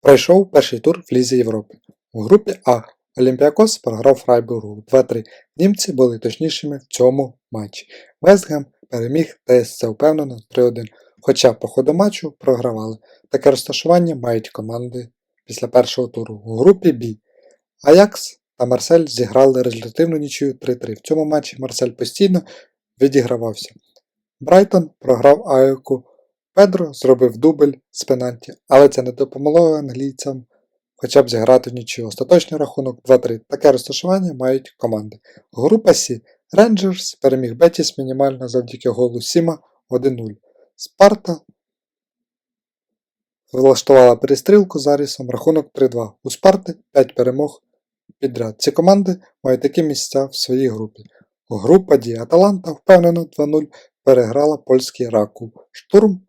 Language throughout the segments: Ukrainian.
Пройшов перший тур в Лізі Європи. У групі А Олімпіакос програв Фрайбургу 2-3. Німці були точнішими в цьому матчі. Вестгем переміг ТСЦ впевнено 3-1, хоча по ходу матчу програвали. Таке розташування мають команди після першого туру. У групі Б Аякс та Марсель зіграли результативну нічию 3-3. В цьому матчі Марсель постійно відігравався. Брайтон програв Айоку. Педро зробив дубль з пенальті, але це не допомогло англійцям хоча б зіграти в нічию. Остаточний рахунок 2-3. Таке розташування мають команди. Група Сі. Рейнджерс переміг Бетіс мінімально завдяки голу Сіма 1-0. Спарта влаштувала перестрілку з Арісом, рахунок 3-2. У Спарти 5 перемог підряд. Ці команди мають такі місця в своїй групі. Група Ді Аталанта впевнено 2-0 переграла польський Раку. Штурм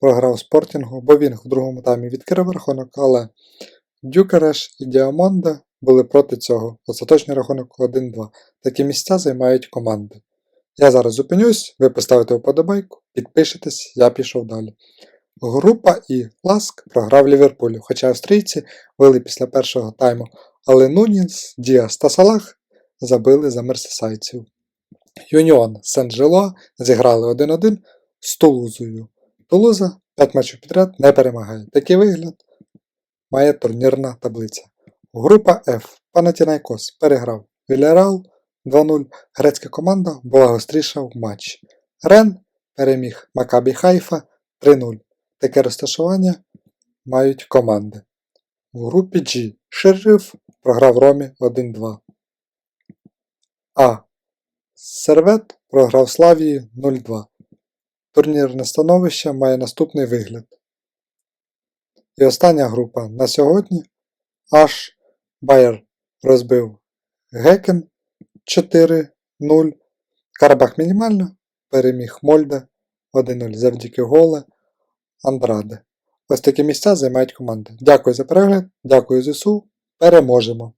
програв Спортінгу, бо він в другому таймі відкрив рахунок, але Дюкереш і Діамонда були проти цього. Остаточний рахунок 1-2. Такі місця займають команди. Я зараз зупинюсь, ви поставите вподобайку, підпишетесь, я пішов далі. Група І Ласк програв Ліверпулю, хоча австрійці вели після першого тайму, але Нуніс, Діас та Салах забили за мерсесайців. Юніон Сен-Джело зіграли 1-1 з Тулузою. Тулуза 5 матчів підряд не перемагає. Такий вигляд має турнірна таблиця. Група F. Панатінайкос переграв Вільярал 2-0. Грецька команда була гостріша в матчі. Рен переміг Макабі Хайфа 3-0. Таке розташування мають команди. В групі G Шериф програв Ромі 1-2. А. Сервет програв Славії 0-2. Турнірне становище має наступний вигляд. І остання група на сьогодні аж Байер розбив Гекен 4-0. Карабах мінімально переміг Мольде 1-0 завдяки голе Андраде. Ось такі місця займають команди. Дякую за перегляд, дякую ЗСУ. Переможемо!